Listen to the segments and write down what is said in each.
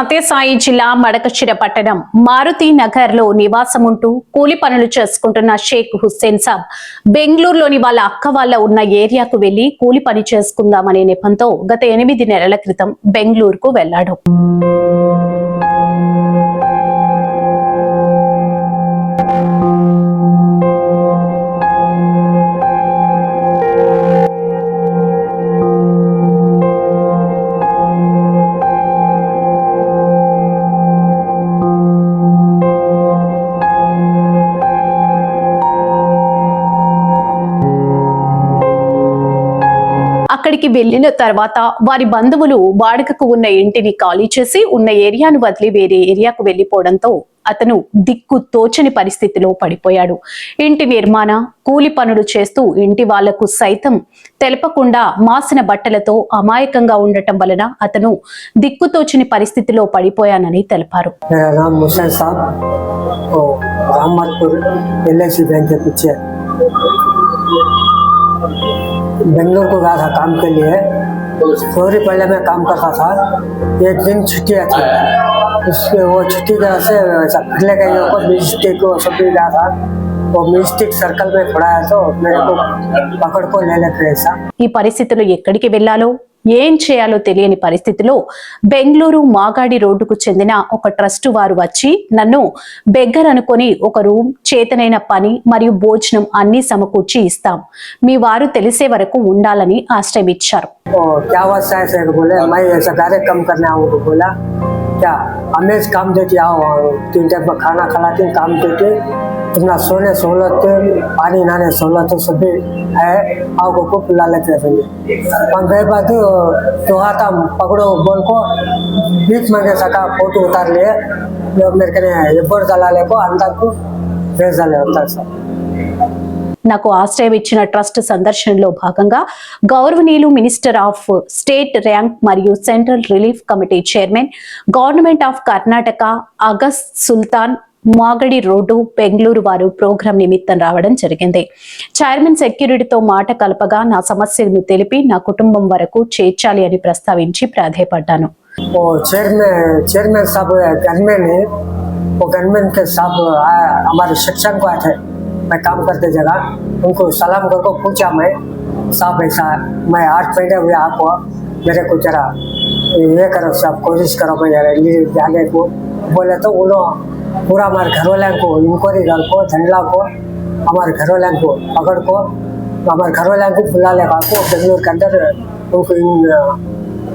సత్యసాయి జిల్లా మడకశిర పట్టణం మారుతి నగర్లో నివాసముంటూ కూలి పనులు చేసుకుంటున్న షేక్ హుస్సేన్ సాబ్. బెంగళూరులోని వాళ్ళ అక్క వాళ్ళ ఉన్న ఏరియాకు వెళ్ళి కూలి పని చేసుకుందామనే నెపంతో గత ఎనిమిది నెలల క్రితం బెంగళూరుకు వెళ్ళాడు అక్కడికి వెళ్ళిన తర్వాత వారి బంధువులు బాడకకు ఉన్న ఇంటిని ఖాళీ చేసి ఉన్న ఏరియాను వదిలి వేరే ఏరియాకు వెళ్ళిపోవడంతో అతను దిక్కు తోచని పరిస్థితిలో పడిపోయాడు. ఇంటి నిర్మాణ కూలి పనులు చేస్తూ ఇంటి వాళ్ళకు సైతం తెలపకుండా మాసిన బట్టలతో అమాయకంగా ఉండటం వలన అతను దిక్కు తోచని పరిస్థితిలో పడిపోయానని తెలిపారు. साहब और रहमतपुर एल बैंक के पीछे बेंगलोर को गया था काम के लिए थोड़ी पहले मैं काम करता था एक दिन छुट्टियाँ थी उसके वो छुट्टी की वजह से ऐसा पिछले के ऊपर मिस्टेक को सब भी गया था वो मिस्टेक सर्कल में पड़ा है तो मेरे को पकड़ को ले लेते ऐसा ఈ పరిస్థితిలో ఎక్కడికి వెళ్లాలో ఏం చేయాలో తెలియని పరిస్థితిలో బెంగళూరు మాగాడి రోడ్డుకు చెందిన ఒక ట్రస్ట్ వారు వచ్చి నన్ను బెగ్గర్ అనుకొని ఒక రూమ్ చేతనైన పని మరియు భోజనం అన్ని సమకూర్చి ఇస్తాం మీ వారు తెలిసే వరకు ఉండాలని ఆశ్రయం ఇచ్చారు तो क्या हुआ सर से बोले मैं ऐसा डायरेक्ट कम करने आऊँ बोला क्या हमें काम देती आओ तीन टाइम का खाना खिलाती काम देती तुम्हारा सोने सहूलत पानी नहाने सहूलत सभी है आओ को पिला लेते हैं हम गए बात तो आता पकड़ो बोल को बीच में के सका फोटो उतार लिए जो मेरे कने एब्बर दलाले को अंदर को भेज डाले अंदर से నాకు ఆశ్రయం ఇచ్చిన ట్రస్ట్ సందర్శనలో భాగంగా గౌరవనీయులు మినిస్టర్ ఆఫ్ స్టేట్ ర్యాంక్ మరియు central relief committee chairman government of Karnataka August Sultan Magadi road Bengaluru వారు ప్రోగ్రాం నిమిత్తం రావడం జరిగింది చైర్మన్ సెక్యూరిటీతో మాట కలపగా నా సమస్యలను తెలిపి నా కుటుంబం వరకు చేర్చాలి అని ప్రస్తావించి ప్రాధేయపడ్డాను वो चेयरमैन चेयरमैन साहब गनमैन है वो गनमैन के साहब आए, हमारे सेक्शन को आए थे मैं काम करते जगह उनको सलाम कर को पूछा मैं साहब ऐसा है, मैं आठ महीने हुए आपको मेरे को जरा ये करो साहब कोशिश करो मैं जरा ले जाने को बोले तो वो लोग पूरा हमारे घर वाले को इंक्वायरी डाल को झंडला को, हमारे घर वाले को, पकड़ को हमारे घर वाले को बुला ले को, बेंगलोर के अंदर उनको इन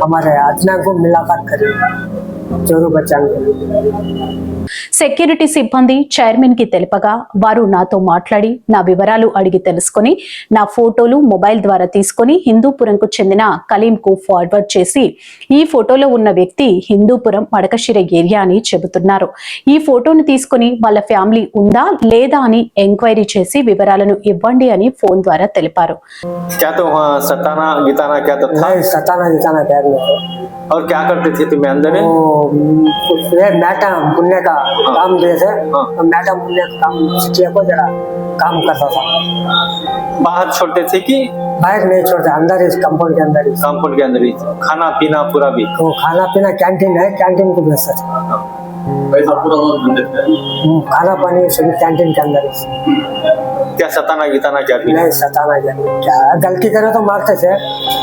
हमारे अजना को मुलाकात करें चोरू बचाएँगे సెక్యూరిటీ సిబ్బంది చైర్మన్ కి తెలుపగా వారు నాతో మాట్లాడి నా వివరాలు అడిగి తెలుసుకొని నా ఫోటోలు మొబైల్ ద్వారా తీసుకొని హిందూపురంకు చెందిన కలీం కు ఫార్వర్డ్ చేసి ఈ ఫోటోలో ఉన్న వ్యక్తి హిందూపురం మడకశిర ఏరియా అని చెబుతున్నారు ఈ ఫోటోను తీసుకొని వాళ్ళ ఫ్యామిలీ ఉందా లేదా అని ఎంక్వైరీ చేసి వివరాలను ఇవ్వండి అని ఫోన్ ద్వారా తెలిపారు क्या तो वहाँ सताना गिताना क्या तो था नहीं सताना जिताना प्यार में थे और क्या करते थे तुम्हें अंदर में वो ये नाटा पुण्य का काम दिए थे हाँ। तो पुण्य का काम सीखिए को जरा काम करता था बाहर छोड़ते थे कि? बाहर नहीं छोड़ते अंदर इस कंपाउंड के अंदर ही कंपाउंड के अंदर ही खाना पीना पूरा भी तो खाना पीना कैंटीन है. कैंटीन को भेजता था पैसा पूरा हम्म, खाना पानी सभी कैंटीन के अंदर है क्या सताना गिताना क्या भी नहीं सताना क्या क्या? गलती करो तो मारते थे.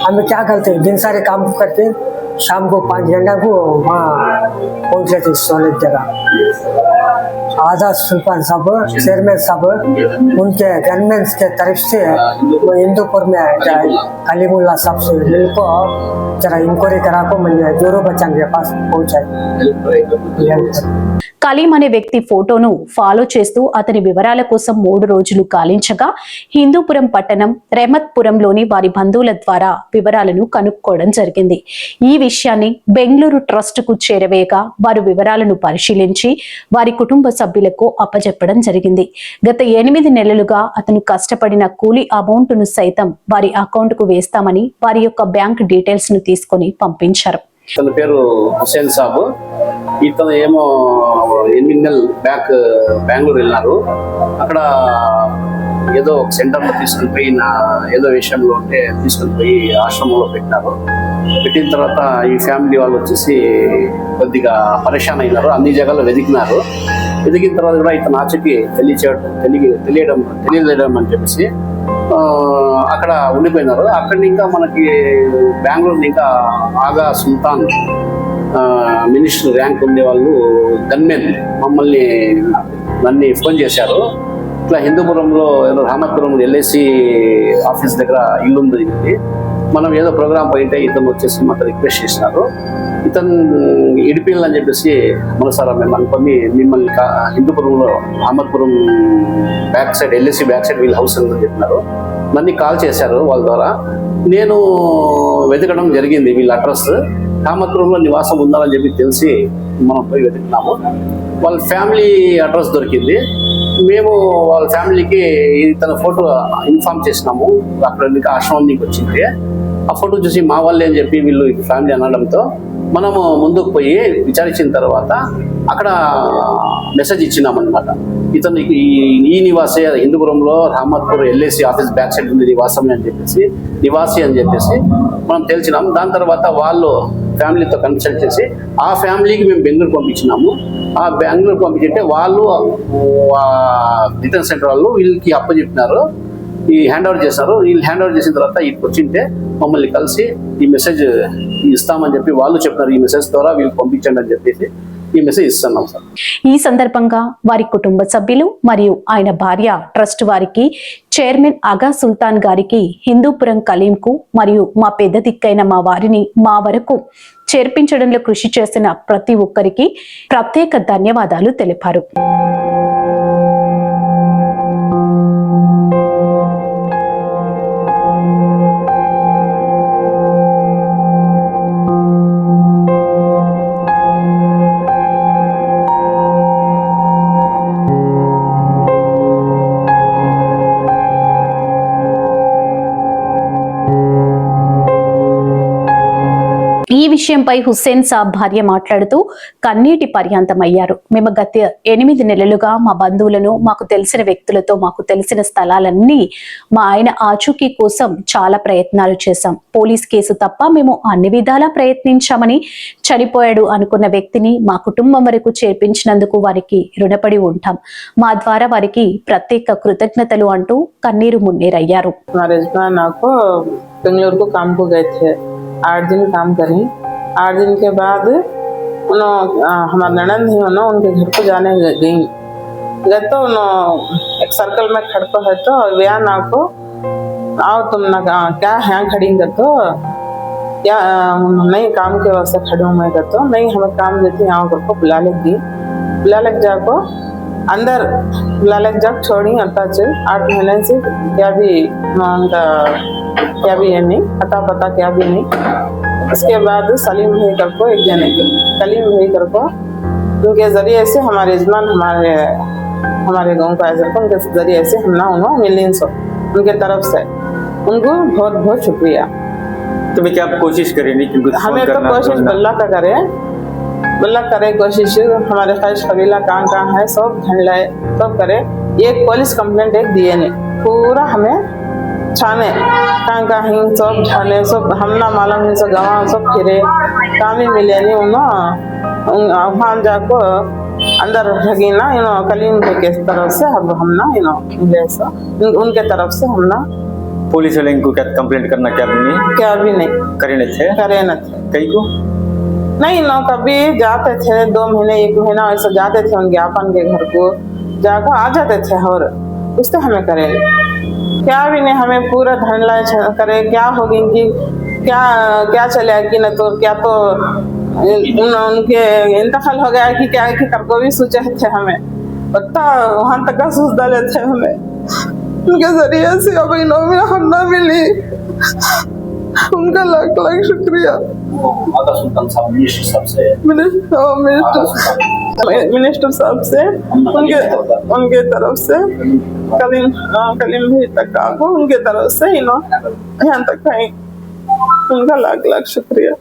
हमें क्या गलती दिन सारे काम करते. शाम को पाँच घंटा को वहाँ पहुँच थे सोने जगह. आजा सुल्तान साहब चेयरमैन साहब उनके गनमैन के तरफ से वो हिंदूपुर में कलीमुल्ला साहब से मिलको जरा इंक्वायरी करा को मैं जोरो बच्चन के पास पहुंचाई కలీం అనే వ్యక్తి ఫోటోను ఫాలో చేస్తూ అతని వివరాల కోసం మూడు రోజులు గాలించగా హిందూపురం పట్టణం రెమత్పురంలోని వారి బంధువుల ద్వారా వివరాలను కనుక్కోవడం జరిగింది ఈ విషయాన్ని బెంగళూరు ట్రస్ట్ కు చేరవేయగా వారు వివరాలను పరిశీలించి వారి వారి కుటుంబ సభ్యులకు అప్పజెప్పడం జరిగింది. గత ఎనిమిది నెలలుగా అతను కష్టపడిన కూలీ అమౌంట్ను సైతం వారి అకౌంట్కు వేస్తామని వారి యొక్క బ్యాంక్ డీటెయిల్స్ను తీసుకొని పంపించారు. తన పేరు హుసేన్ సాబ్. ఇతను ఏమో ఎనిమిది నెలలు బ్యాక్ బెంగళూరు వెళ్ళినారు. అక్కడ ఏదో ఒక సెంటర్లో తీసుకుని పోయి నా ఏదో విషయంలో ఉంటే తీసుకుని పోయి ఆశ్రమంలో పెట్టినారు పెట్టిన తర్వాత ఈ ఫ్యామిలీ వాళ్ళు వచ్చేసి కొద్దిగా పరేషాన్ అయినారు. అన్ని జగాల్లో వెతికినారు వెతికిన తర్వాత కూడా ఇతను ఆచకి తెలియచేయడం తెలియ తెలియడం తెలియజేయడం అని చెప్పేసి అక్కడ ఉండిపోయినారు. అక్కడ ఇంకా మనకి బెంగళూరు ఇంకా ఆగా సుల్తాన్ మినిస్టర్ ర్యాంక్ ఉండే వాళ్ళు గన్మెన్ మమ్మల్ని నన్ను ఫోన్ చేశారు. ఇట్లా హిందూపురంలో ఏదో రామపురం ఎల్ఐసి ఆఫీస్ దగ్గర ఇల్లు ఉంది. మనం ఏదో ప్రోగ్రామ్ పోయింటే ఇతను వచ్చేసి మాకు రిక్వెస్ట్ చేసినారు. ఇతను ఇడిపిల్ అని చెప్పేసి మనసారా మేము అనుకొని మిమ్మల్ని కా- హిందూపురంలో Ahmadpuram back side LIC back side వీళ్ళ హౌస్ అని చెప్పినారు. నన్ను కాల్ చేశారు వాళ్ళ ద్వారా. నేను వెతకడం జరిగింది వీళ్ళ అడ్రస్. కామత్పురంలో నివాసం ఉండాలని చెప్పి తెలిసి మనం పోయి వెతుకున్నాము వాళ్ళ ఫ్యామిలీ అడ్రస్ దొరికింది. మేము వాళ్ళ ఫ్యామిలీకి తన ఫోటో ఇన్ఫార్మ్ చేసినాము. అక్కడ ఆశ్రమం నీకు వచ్చింది. ఆ ఫోటో చూసి మా వాళ్ళే అని చెప్పి వీళ్ళు ఫ్యామిలీ అనడంతో మనము ముందుకు పోయి విచారించిన తర్వాత అక్కడ మెసేజ్ ఇచ్చినామన్నమాట. ఇతను ఈ ఈ నివాసే హిందూపురంలో Ramathpur LIC office back side ఉంది నివాసం అని చెప్పేసి నివాసి అని చెప్పేసి మనం తెలిసినాం దాని తర్వాత వాళ్ళు ఫ్యామిలీతో కన్సల్ట్ చేసి ఆ ఫ్యామిలీకి మేము బెంగళూరు పంపించినాము. ఆ బెంగళూరు పంపించింటే వాళ్ళు రిటర్న్ సెంటర్ వాళ్ళు వీళ్ళకి అప్పచెప్పినారు. ఈ హ్యాండ్ ఓవర్ చేశారు. వీళ్ళు హ్యాండ్ ఓవర్ చేసిన తర్వాత ఇక్కడికి వచ్చింటే మమ్మల్ని కలిసి ఈ మెసేజ్ ఇస్తామని చెప్పి వాళ్ళు చెప్పినారు. ఈ మెసేజ్ ద్వారా వీళ్ళు పంపించండి అని చెప్పేసి ఈ మెసేజ్ ఇస్తున్నాం సార్. ఈ సందర్భంగా వారి కుటుంబ సభ్యులు మరియు ఆయన భార్య ట్రస్ట్ వారికి చైర్మన్ అగా సుల్తాన్ గారికి హిందూపురం కలీంకు మరియు మా పెద్ద దిక్కైన మా వారిని మా వరకు చేర్పించడంలో కృషి చేసిన ప్రతి ఒక్కరికి ప్రత్యేక ధన్యవాదాలు తెలిపారు. విషయంపై హుస్సేన్ సాబ్ భార్య మాట్లాడుతూ కన్నీటి పర్యాంతమయ్యారు మేము గత ఎనిమిది నెలలుగా మా బంధువులను మాకు తెలిసిన వ్యక్తులతో మాకు తెలిసిన స్థలాలన్నీ మా ఆయన ఆచూకీ కోసం చాలా ప్రయత్నాలు చేశాం పోలీస్ కేసు తప్ప మేము అన్ని విధాలా ప్రయత్నించామని చనిపోయాడు అనుకున్న వ్యక్తిని మా కుటుంబం వరకు చేర్పించినందుకు వారికి రుణపడి ఉంటాం మా ద్వారా వారికి ప్రత్యేక కృతజ్ఞతలు అంటూ కన్నీరు మున్నేరయ్యారు हमारे हस्बैंड आपको बेंगलोर को काम को गए थे आठ दिन काम करी आठ दिन के बाद उन्होंने हमारे ननंद ही उन्होंने उनके घर को जाने गई। गए तो उन्होंने एक सर्कल में खड़को है तो व्या ना को आओ तुम ना कहा- क्या है खड़ी तो? या अ, नहीं काम के वास्ते खड़े हूँ मैं तो? नहीं हमें काम देती यहाँ कर को बुला लग दी बुला लग जाको अंदर बुला लग जा छोड़ी अट्टा से आठ महीने से क्या भी उनका क्या भी है नहीं पता पता क्या भी नहीं। उसके बाद सलीम भाई कर को एक जने सलीम भाई कर को उनके ज़रिए से हमारे यजमान हमारे हमारे गाँव का ऐसा उनके ज़रिए से हम ना उन्होंने मिलियन सौ उनके तरफ़ से। उनको बहुत बहुत शुक्रिया। तुम्हें क्या आप कोशिश करें नहीं क्योंकि हमें तो कोशिश बल्ला का करे। बल्ला करे कोशिश। हमारे खैश कबीला कहाँ कहाँ है सब ढूंढ लाए सब करे। एक पुलिस कंप्लेंट एक दिए नहीं पूरा हमें छाने कहाँ कहाँ ही सब छाने सब हम ना मालूम है सब गवाह सब फिरे। कहाँ भी मिले नहीं उन्होंने वहाँ जाको अंदर ठगी ना यू नो कलीम के तरफ़ से अब हम ना यू नो मिले सो उन- उनके तरफ़ से हम ना पुलिस वाले इनको क्या कंप्लेंट करना क्या भी नहीं? क्या भी नहीं। करे नहीं थे? करे न थे। कई को? नहीं ना कभी जाते थे दो महीने एक महीना ऐसे जाते थे उनके अपन के घर को। जाकर आ जाते थे और उससे हमें करे क्या भी नहीं हमें पूरा धंधला छ- करे क्या होगी कि क्या क्या चले कि न तो क्या तो उन, उनके इंतकाल हो गया कि क्या कि कर को भी सोचे थे हमें। पता वहाँ तक का सोच डाले थे हमें। उनके ज़रिए से अब इन में हम ना मिली। उनका लाख लाख शुक्रिया। आगा सुल्तान साहब मिनिस्टर साहब से, उनके उनके तरफ़ से कलीम कलीम भी तक उनके तरफ़ से इन्होंने यहाँ तक उनका लाख लाख शुक्रिया।